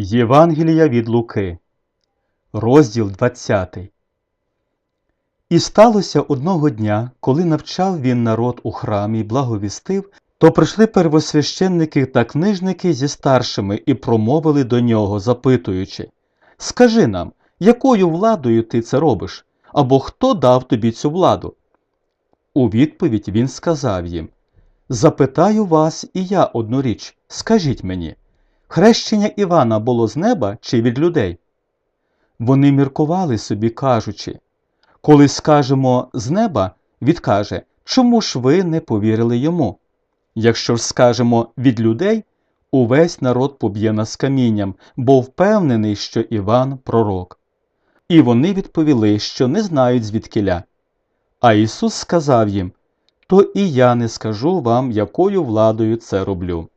Євангелія від Луки, розділ 20. І сталося одного дня, коли навчав він народ у храмі й благовістив, то прийшли первосвященники та книжники зі старшими і промовили до нього, запитуючи Скажи нам, якою владою ти це робиш? Або хто дав тобі цю владу? У відповідь він сказав їм Запитаю вас і я одну річ, скажіть мені. Хрещення Івана було з неба чи від людей? Вони міркували собі, кажучи коли скажемо з неба, відкаже, чому ж ви не повірили йому? Якщо ж скажемо від людей, увесь народ поб'є нас камінням, бо впевнений, що Іван пророк. І вони відповіли, що не знають звідкиля. А Ісус сказав їм То і я не скажу вам, якою владою це роблю.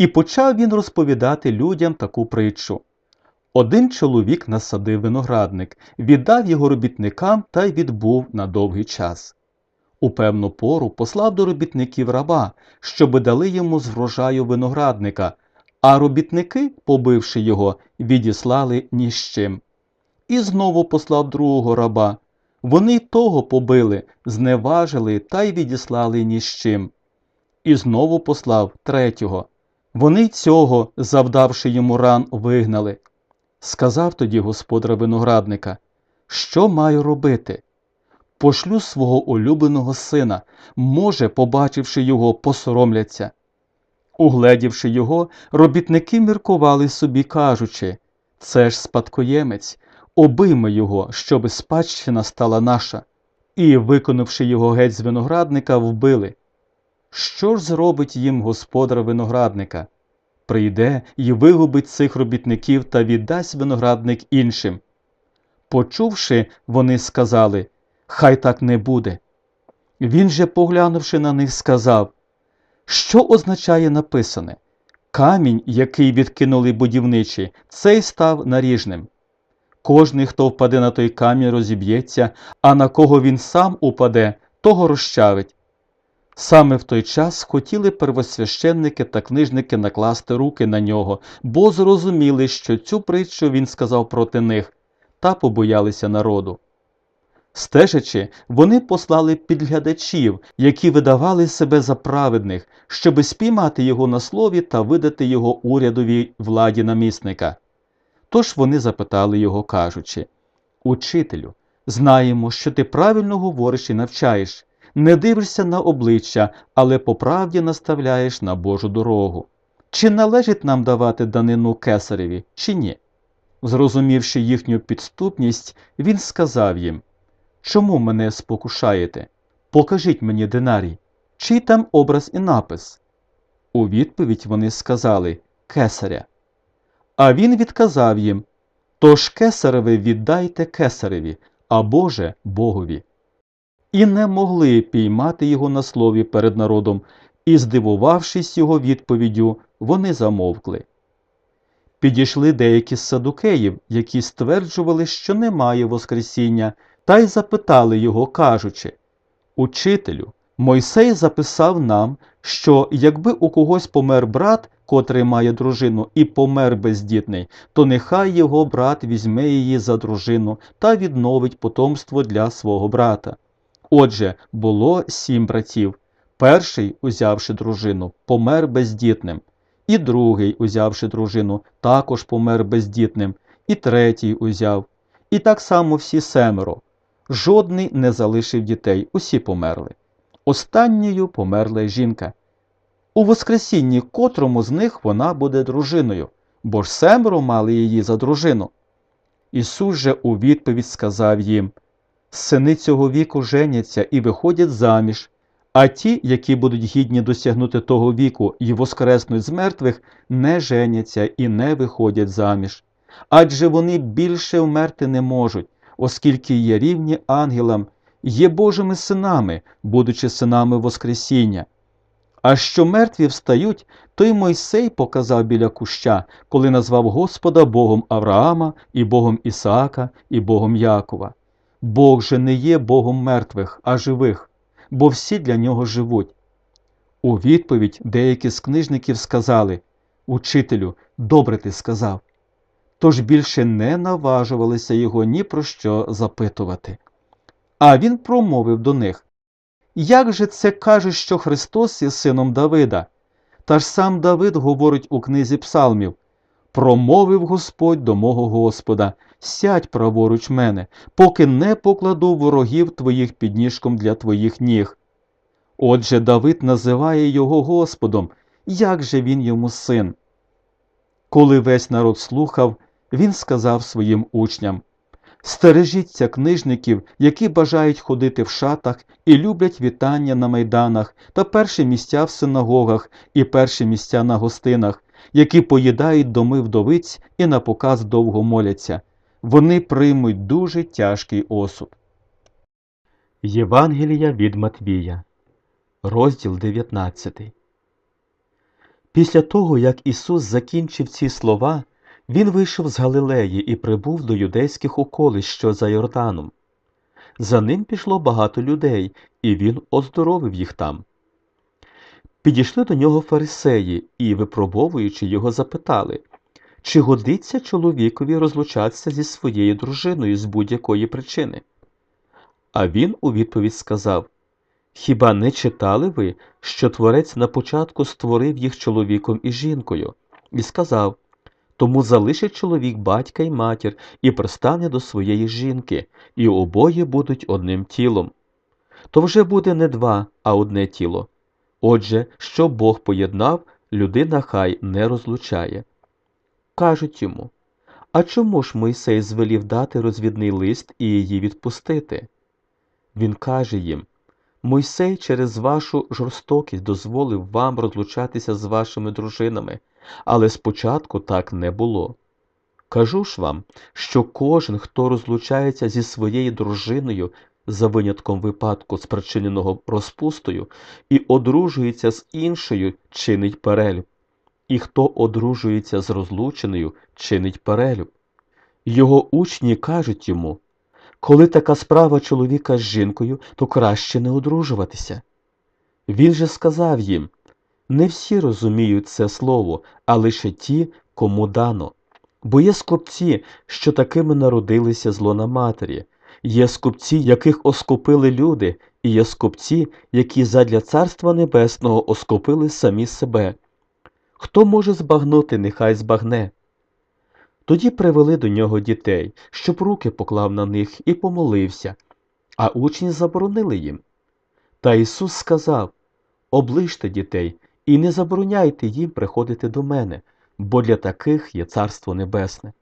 І почав він розповідати людям таку притчу. Один чоловік насадив виноградник, віддав його робітникам та й відбув на довгий час. У певну пору послав до робітників раба, щоби дали йому з врожаю виноградника, а робітники, побивши його, відіслали ні з чим. І знову послав другого раба. Вони того побили, зневажили та й відіслали ні з чим. І знову послав третього. Вони цього, завдавши йому ран, вигнали. Сказав тоді господар виноградника, що маю робити? Пошлю свого улюбленого сина, може, побачивши його, посоромляться. Угледівши його, робітники міркували собі, кажучи це ж спадкоємець, обийми його, щоби спадщина стала наша, і, виконавши його геть з виноградника, вбили. Що ж зробить їм господар виноградника? прийде і вигубить цих робітників та віддасть виноградник іншим. Почувши, вони сказали Хай так не буде. Він же, поглянувши на них, сказав Що означає написане? Камінь, який відкинули будівничі, цей став наріжним. Кожний, хто впаде на той камінь, розіб'ється, а на кого він сам упаде, того розчавить. Саме в той час хотіли первосвященники та книжники накласти руки на нього, бо зрозуміли, що цю притчу він сказав проти них, та побоялися народу. Стежачи, вони послали підглядачів, які видавали себе за праведних, щоби спіймати його на слові та видати його урядовій владі намісника. Тож вони запитали його, кажучи Учителю, знаємо, що ти правильно говориш і навчаєш не дивишся на обличчя, але по правді наставляєш на Божу дорогу. Чи належить нам давати данину кесареві, чи ні? Зрозумівши їхню підступність, він сказав їм Чому мене спокушаєте? Покажіть мені динарій, чий там образ і напис? У відповідь вони сказали Кесаря. А він відказав їм Тож кесареве віддайте кесареві, а Боже Богові і не могли піймати його на слові перед народом, і, здивувавшись його відповіддю, вони замовкли. Підійшли деякі з садукеїв, які стверджували, що немає Воскресіння, та й запитали його, кажучи Учителю, Мойсей записав нам, що якби у когось помер брат, котрий має дружину, і помер бездітний, то нехай його брат візьме її за дружину та відновить потомство для свого брата. Отже, було сім братів. Перший, узявши дружину, помер бездітним, і другий, узявши дружину, також помер бездітним, і третій узяв. І так само всі семеро. Жодний не залишив дітей, усі померли. Останньою померла жінка. У Воскресінні котрому з них вона буде дружиною, бо ж семеро мали її за дружину. Ісус же у відповідь сказав їм Сини цього віку женяться і виходять заміж, а ті, які будуть гідні досягнути того віку і воскреснуть з мертвих, не женяться і не виходять заміж. Адже вони більше вмерти не можуть, оскільки є рівні ангелам, є Божими синами, будучи синами Воскресіння. А що мертві встають, то й Мойсей показав біля куща, коли назвав Господа Богом Авраама, і Богом Ісаака, і Богом Якова. Бог же не є Богом мертвих, а живих, бо всі для нього живуть. У відповідь деякі з книжників сказали Учителю, добре ти сказав. Тож більше не наважувалися його ні про що запитувати. А він промовив до них Як же це каже, що Христос є сином Давида? Та ж сам Давид говорить у книзі Псалмів Промовив Господь до мого Господа, сядь праворуч мене, поки не покладу ворогів твоїх під ніжком для твоїх ніг. Отже, Давид називає його Господом, як же він йому син? Коли весь народ слухав, він сказав своїм учням Стережіться книжників, які бажають ходити в шатах і люблять вітання на майданах та перші місця в синагогах і перші місця на гостинах, які поїдають доми вдовиць і на показ довго моляться. Вони приймуть дуже тяжкий осуд. Євангелія від Матвія, розділ 19 Після того, як Ісус закінчив ці слова, Він вийшов з Галилеї і прибув до юдейських околищ, що за Йорданом. За ним пішло багато людей, і він оздоровив їх там. Підійшли до нього фарисеї і, випробовуючи його, запитали, чи годиться чоловікові розлучатися зі своєю дружиною з будь-якої причини. А він у відповідь сказав Хіба не читали ви, що творець на початку створив їх чоловіком і жінкою, і сказав тому залишить чоловік батька й матір і пристане до своєї жінки, і обоє будуть одним тілом. То вже буде не два, а одне тіло. Отже, що Бог поєднав, людина хай не розлучає. Кажуть йому А чому ж Мойсей звелів дати розвідний лист і її відпустити? Він каже їм Мойсей через вашу жорстокість дозволив вам розлучатися з вашими дружинами, але спочатку так не було. Кажу ж вам, що кожен, хто розлучається зі своєю дружиною за винятком випадку, спричиненого розпустою, і одружується з іншою, чинить перелюб, і хто одружується з розлученою, чинить перелюб. Його учні кажуть йому коли така справа чоловіка з жінкою, то краще не одружуватися. Він же сказав їм не всі розуміють це слово, а лише ті, кому дано. Бо є скупці, що такими народилися зло на матері, є скупці, яких оскопили люди, і є скупці, які задля Царства Небесного оскопили самі себе. Хто може збагнути, нехай збагне. Тоді привели до нього дітей, щоб руки поклав на них і помолився, а учні заборонили їм. Та Ісус сказав Оближте дітей і не забороняйте їм приходити до мене, бо для таких є Царство Небесне.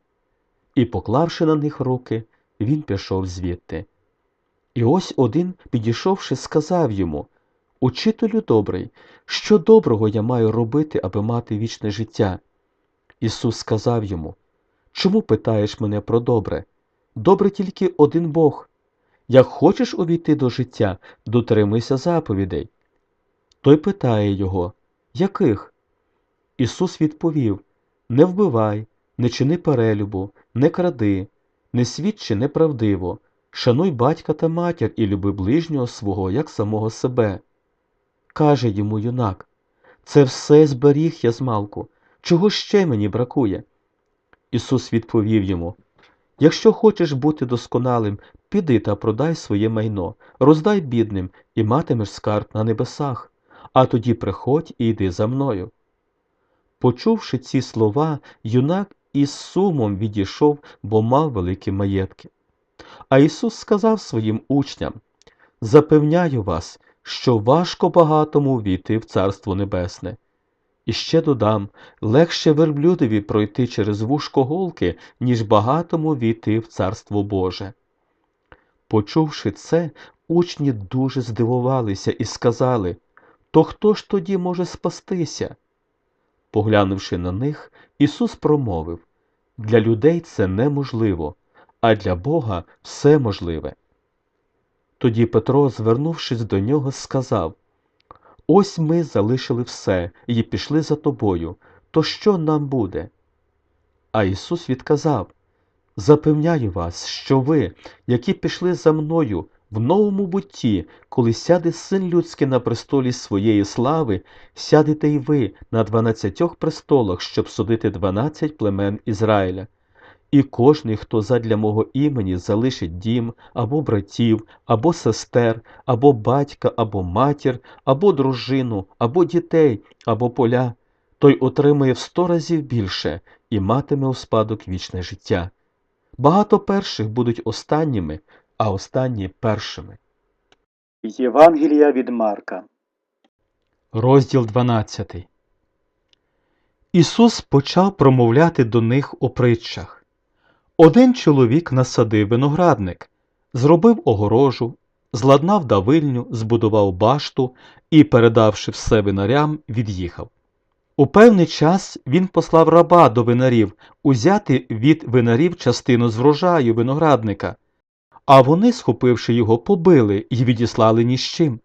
І, поклавши на них руки, він пішов звідти. І ось один, підійшовши, сказав йому Учителю добрий, що доброго я маю робити, аби мати вічне життя? Ісус сказав йому Чому питаєш мене про добре? Добре тільки один Бог. Як хочеш увійти до життя, дотримуйся заповідей. Той питає його Яких? Ісус відповів Не вбивай, не чини перелюбу, не кради, не свідчи неправдиво, шануй батька та матір і люби ближнього свого, як самого себе. Каже йому юнак Це все зберіг я змалку. Чого ще мені бракує? Ісус відповів йому Якщо хочеш бути досконалим, піди та продай своє майно, роздай бідним і матимеш скарб на небесах, а тоді приходь і йди за мною. Почувши ці слова, юнак із сумом відійшов, бо мав великі маєтки. А Ісус сказав своїм учням Запевняю вас, що важко багатому війти в Царство Небесне. І ще додам легше верблюдові пройти через вушко голки, ніж багатому війти в Царство Боже. Почувши це, учні дуже здивувалися і сказали То хто ж тоді може спастися? Поглянувши на них, Ісус промовив Для людей це неможливо, а для Бога все можливе. Тоді Петро, звернувшись до нього, сказав Ось ми залишили все і пішли за тобою, то що нам буде? А Ісус відказав Запевняю вас, що ви, які пішли за мною, В новому бутті, коли сяде син людський на престолі своєї слави, сядете й ви на дванадцятьох престолах, щоб судити дванадцять племен Ізраїля. І кожний, хто задля мого імені залишить дім, або братів, або сестер, або батька, або матір, або дружину, або дітей, або поля, той отримує в сто разів більше і матиме у спадок вічне життя. Багато перших будуть останніми, а останні першими. Євангелія від Марка. Розділ 12 Ісус почав промовляти до них у притчах. Один чоловік насадив виноградник, зробив огорожу, зладнав давильню, збудував башту і, передавши все винарям, від'їхав. У певний час він послав раба до винарів узяти від винарів частину з врожаю виноградника, а вони, схопивши його, побили і відіслали ні з чим.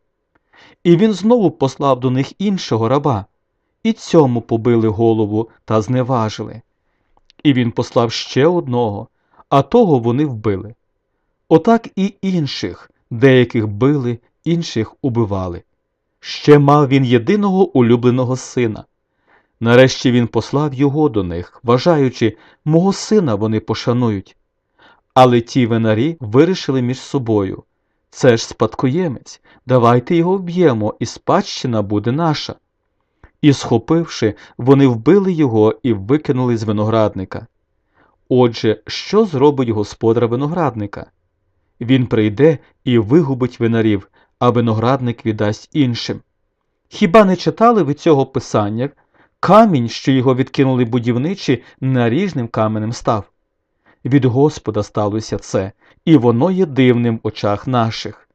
І він знову послав до них іншого раба, і цьому побили голову та зневажили. І він послав ще одного, а того вони вбили. Отак і інших, деяких били, інших убивали. Ще мав він єдиного улюбленого сина. Нарешті він послав його до них, вважаючи, мого сина вони пошанують. Але ті винарі вирішили між собою це ж спадкоємець, давайте його вб'ємо, і спадщина буде наша. І, схопивши, вони вбили його і викинули з виноградника. Отже, що зробить господар виноградника? Він прийде і вигубить винарів, а виноградник віддасть іншим. Хіба не читали ви цього писання? Камінь, що його відкинули будівничі, наріжним каменем став. Від Господа сталося це, і воно є дивним в очах наших.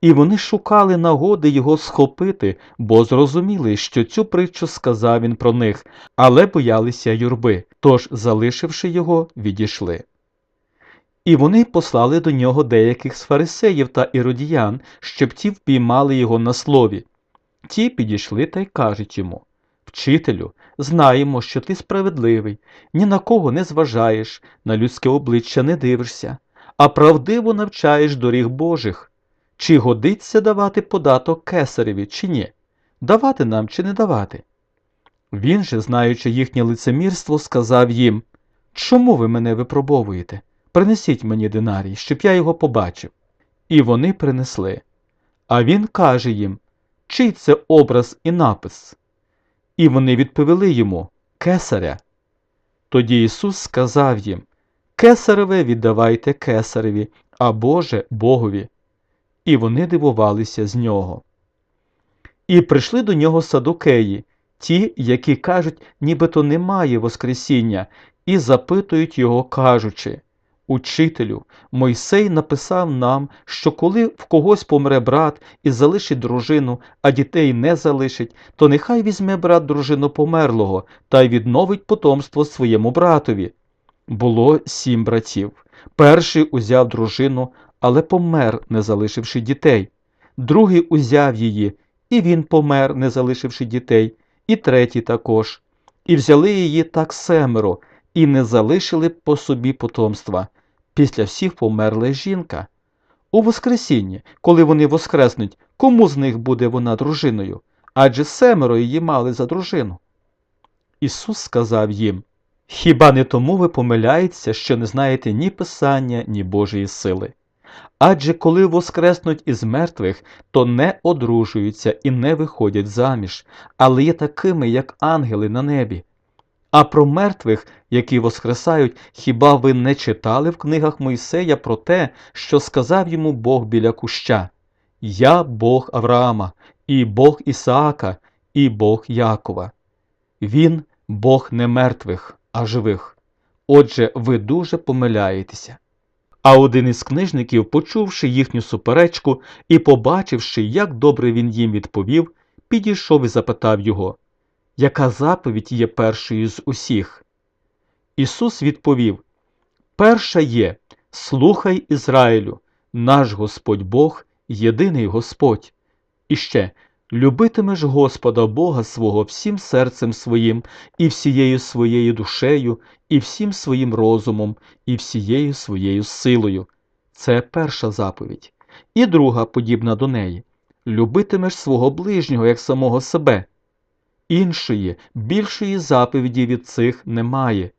І вони шукали нагоди його схопити, бо зрозуміли, що цю притчу сказав він про них, але боялися юрби, тож, залишивши його, відійшли. І вони послали до нього деяких з фарисеїв та іродіян, щоб ті впіймали його на слові. Ті підійшли та й кажуть йому Вчителю, знаємо, що ти справедливий, ні на кого не зважаєш, на людське обличчя не дивишся, а правдиво навчаєш доріг Божих. Чи годиться давати податок кесареві, чи ні? Давати нам чи не давати? Він же, знаючи їхнє лицемірство, сказав їм Чому ви мене випробовуєте? Принесіть мені динарій, щоб я його побачив. І вони принесли. А він каже їм Чий це образ і напис? І вони відповіли йому Кесаря. Тоді Ісус сказав їм Кесареве віддавайте кесареві, а Боже Богові. І вони дивувалися з нього. І прийшли до нього садукеї, ті, які кажуть, нібито немає Воскресіння, і запитують його, кажучи Учителю, Мойсей написав нам, що коли в когось помре брат і залишить дружину, а дітей не залишить, то нехай візьме брат дружину померлого та й відновить потомство своєму братові. Було сім братів. Перший узяв дружину, але помер, не залишивши дітей. Другий узяв її, і він помер, не залишивши дітей, і третій також. І взяли її так семеро, і не залишили по собі потомства. Після всіх померла жінка. У Воскресінні, коли вони воскреснуть, кому з них буде вона дружиною? Адже семеро її мали за дружину. Ісус сказав їм Хіба не тому ви помиляєтеся, що не знаєте ні Писання, ні Божої сили? Адже коли воскреснуть із мертвих, то не одружуються і не виходять заміж, але є такими, як ангели на небі. А про мертвих, які воскресають, хіба ви не читали в книгах Мойсея про те, що сказав йому Бог біля куща? Я Бог Авраама, і Бог Ісаака, і Бог Якова. Він Бог не мертвих, а живих. Отже, ви дуже помиляєтеся. А один із книжників, почувши їхню суперечку і побачивши, як добре він їм відповів, підійшов і запитав його яка заповідь є першою з усіх? Ісус відповів Перша є Слухай Ізраїлю, наш Господь Бог, єдиний Господь. І ще любитимеш Господа Бога свого всім серцем своїм, і всією своєю душею, і всім своїм розумом, і всією своєю силою. Це перша заповідь. І друга, подібна до неї любитимеш свого ближнього як самого себе. Іншої, більшої заповіді від цих немає.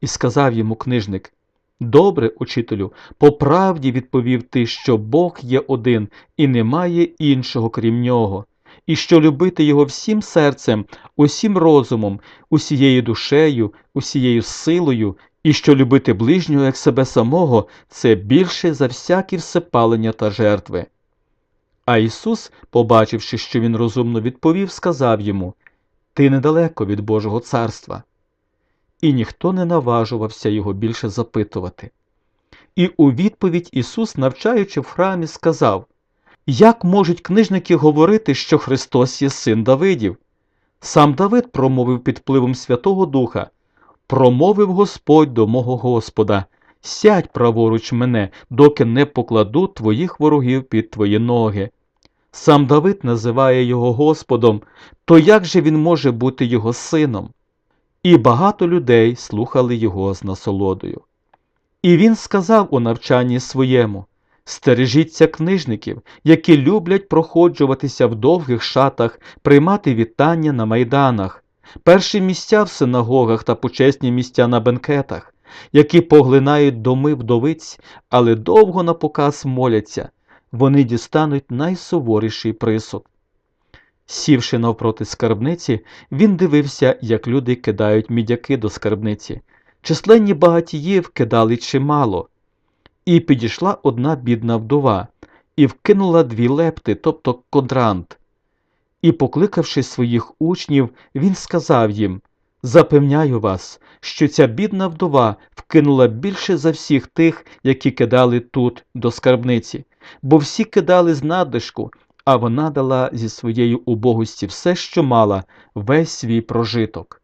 І сказав йому книжник Добре, учителю, по правді відповів ти, що Бог є один і немає іншого крім нього, і що любити його всім серцем, усім розумом, усією душею, усією силою, і що любити ближнього як себе самого це більше за всякі всепалення та жертви. А Ісус, побачивши, що він розумно відповів, сказав йому Ти недалеко від Божого царства. І ніхто не наважувався його більше запитувати. І у відповідь Ісус, навчаючи в храмі, сказав Як можуть книжники говорити, що Христос є син Давидів? Сам Давид промовив під впливом Святого Духа Промовив Господь до мого Господа Сядь праворуч мене, доки не покладу твоїх ворогів під твої ноги. Сам Давид називає його Господом, то як же він може бути його сином? І багато людей слухали його з насолодою. І він сказав у навчанні своєму Стережіться книжників, які люблять проходжуватися в довгих шатах, приймати вітання на майданах, перші місця в синагогах та почесні місця на бенкетах, які поглинають доми вдовиць, але довго на показ моляться, вони дістануть найсуворіший присуд. Сівши навпроти скарбниці, він дивився, як люди кидають мідяки до скарбниці. Численні багатії вкидали чимало. І підійшла одна бідна вдова, і вкинула дві лепти, тобто кодрант. І, покликавши своїх учнів, він сказав їм Запевняю вас, що ця бідна вдова вкинула більше за всіх тих, які кидали тут до скарбниці, бо всі кидали з надлишку, а вона дала зі своєї убогості все, що мала, весь свій прожиток.